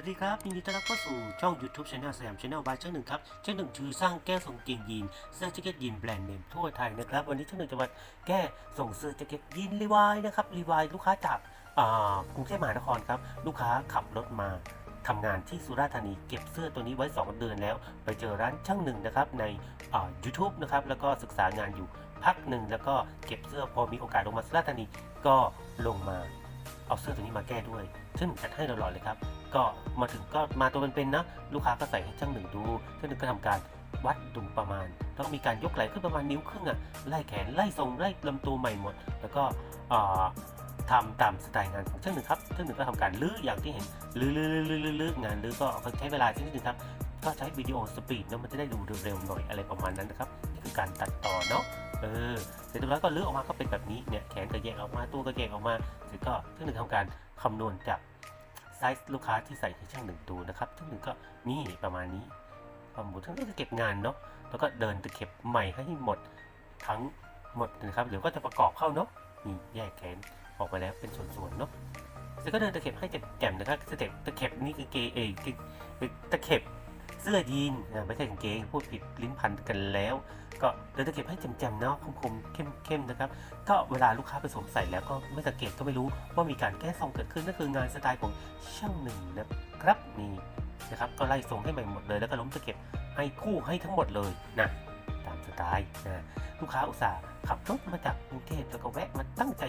วัสดีครับยินดีต้อนรับเข้าสู่ช่อง YouTube Channel สยาม Channel บายช่างหนึ่งครับช่างหนึ่งคือสร้างแก้ส่งเกงยีนเสื้อแจ็คเก็ตยีนแบรนด์เนมทั่วไทยนะครับ วันนี้ช่างหนึ่งจะมาแก้ส่งเสื้อแจ็คเก็ตยีนรีวายนะครับรีวายลูกค้าจากอ่ากรุงเทพมหานครครับลูกค้าขับรถมาทำงานที่สุราษฎร์ธานีเก็บเสื้อตัวนี้ไว้ 2 เดือนแล้ว ไปเจอร้านช่างหนึ่งนะครับในอ่า YouTube นะครับแล้วก็ศึกษางานอยู่พักหนึ่งแล้วก็เก็บเสื้อพอมีโอกาสลงมาสุราษฎร์ธานีก็ลงมา เอาเสื้อตัวนี้มาแก้ด้วย ซึ่งจัดให้ตลอเลยครับ ก็มาถึงก็มาตัวเป็นๆนะ ลูกค้าก็ใส่ให้ช่างหนึ่งดูช่างหนึ่งก็ทำการวัดดูประมาณ ต้องมีการยกไหล่ขึ้นประมาณนิ้วครึ่งอะไล่แขนไล่ทรงไล่ลำตัวใหม่หมด แล้วก็ทำตามสไตล์งานของช่างหนึ่งครับช่างหนึ่งก็ทำการลื้ออย่างที่เห็นลื้อลื้อลื้อลื้องานลื้อก็ใช้เวลาชนิดนึงครับก็ใช้วิดีโอสปีดเนาะมันจะได้ดูเร็วๆหน่อยอะไรประมาณนั้นนะครับนี่คือการตัดต่อเนาะ เออเสร็จแล้วก็เลื้อออกมาก็เป็นแบบนี้เนี่ยแขนก็แยกออกมาตัวก็แยกออกมาเสร็จก็ช่างหนึ่งทำการคำนวณจากไซส์ลูกค้าที่ใส่ให้ช่างหนึ่งดูนะครับช่างหนึ่งก็นี่ประมาณนี้ความหมดทั้งจะเก็บงานเนาะแล้วก็เดินตะเข็บใหม่ให้หมดทั้งหมดนะครับเดี๋ยวก็จะประกอบเข้าเนาะนี่แยกแขนออกมาแล้วเป็นส่วนๆเนาะเสร็จก็เดินตะเข็บให้แจ่มๆนะครับสเต็ปตะเข็บนี่คือเกย์เองคือคือตะเข็บ เสื้อยีนไม่ใช่กางเกงพูดผิดลิ้นพันกันแล้ว ก็เดินตะเข็บให้แจ่มๆเนาะคมๆเข้มๆนะครับก็เวลาลูกค้าไปสวมใส่แล้วก็ไม่สังเกตก็ไม่รู้ว่ามีการแก้ทรงเกิดขึ้นนั่นคืองานสไตล์ของช่างหนึ่งนะครับนี่นะครับก็ไล่ทรงให้ใหม่หมดเลยแล้วก็ล้มตะเข็บให้คู่ให้ทั้งหมดเลยนะตามสไตล์นะลูกค้าอุตส่าห์ขับรถมาจากกรุงเทพแล้วก็แวะมา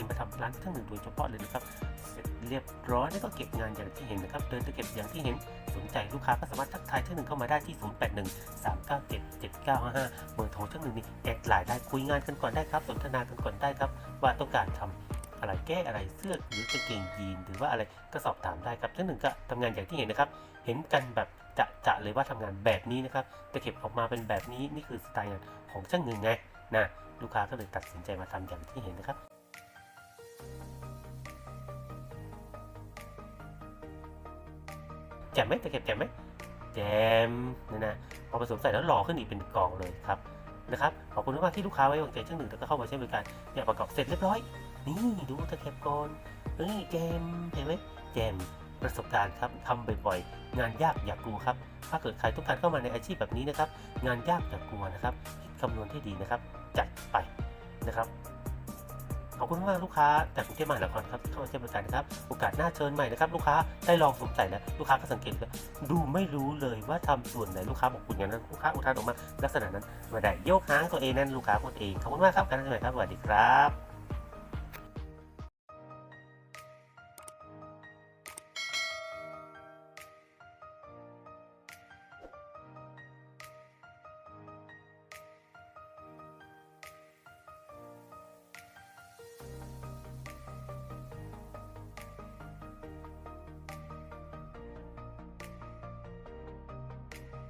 มาทำร้านช่างหนึ่งโดยเฉพาะเลยนะครับ เสร็จเรียบร้อยแล้วก็เก็บงานอย่างที่เห็นนะครับ เดินตะเข็บอย่างที่เห็น สนใจลูกค้าก็สามารถทักทายช่างหนึ่งเข้ามาได้ที่ 081 397 7955เบอร์โทรช่างหนึ่งนี่แอดไลน์ได้คุยงานกันก่อนได้ครับ สนทนากันก่อนได้ครับ ว่าต้องการทำอะไรแก้อะไรเสื้อหรือกางเกงยีนหรือว่าอะไรก็สอบถามได้ครับช่างหนึ่งก็ทำงานอย่างที่เห็นนะครับ เห็นกันแบบจะจะเลยว่าทำงานแบบนี้นะครับตะเข็บออกมาเป็นแบบนี้นี่คือสไตล์งานของช่างหนึ่งไงนะลูกค้าก็เลยตัดสินใจมาทำอย่างที่เห็นนะครับ จ่มไหมตะเข็บแจ่มไหมแจ่มนะนะพอผสมใส่แล้วหล่อขึ้นอีกเป็นกล่องเลยครับนะครับขอบคุณมากๆที่ลูกค้าไว้วางใจช่างหนึ่งแล้วก็เข้ามาใช้บริการเนี่ยประกอบเสร็จเรียบร้อย นี่ดูตะเข็บก่อนเฮ้ยแจมเห็นไหมแจมประสบการณ์ครับทำบ่อยๆ งานยากอย่ากลัวครับ ถ้าเกิดใครต้องการเข้ามาในอาชีพแบบนี้นะครับ งานยากอย่ากลัวนะครับ คิดคำนวณให้ดีนะครับ จัดไปนะครับ ขอบคุณมากลูกค้าจากกรุงเทพมหานครครับที่เข้ามาใช้บริการนะครับโอกาสหน้าเชิญใหม่นะครับลูกค้าได้ลองสวมใส่แล้วลูกค้าก็สังเกตแล้วดูไม่รู้เลยว่าทำส่วนไหนลูกค้าบอกคุณอย่างนั้นลูกค้าอุทานออกมาลักษณะนั้นมาได้โยกหางตัวเองนั่นลูกค้าคนเองขอบคุณมากครับการทำงานครับสวัสดีครับ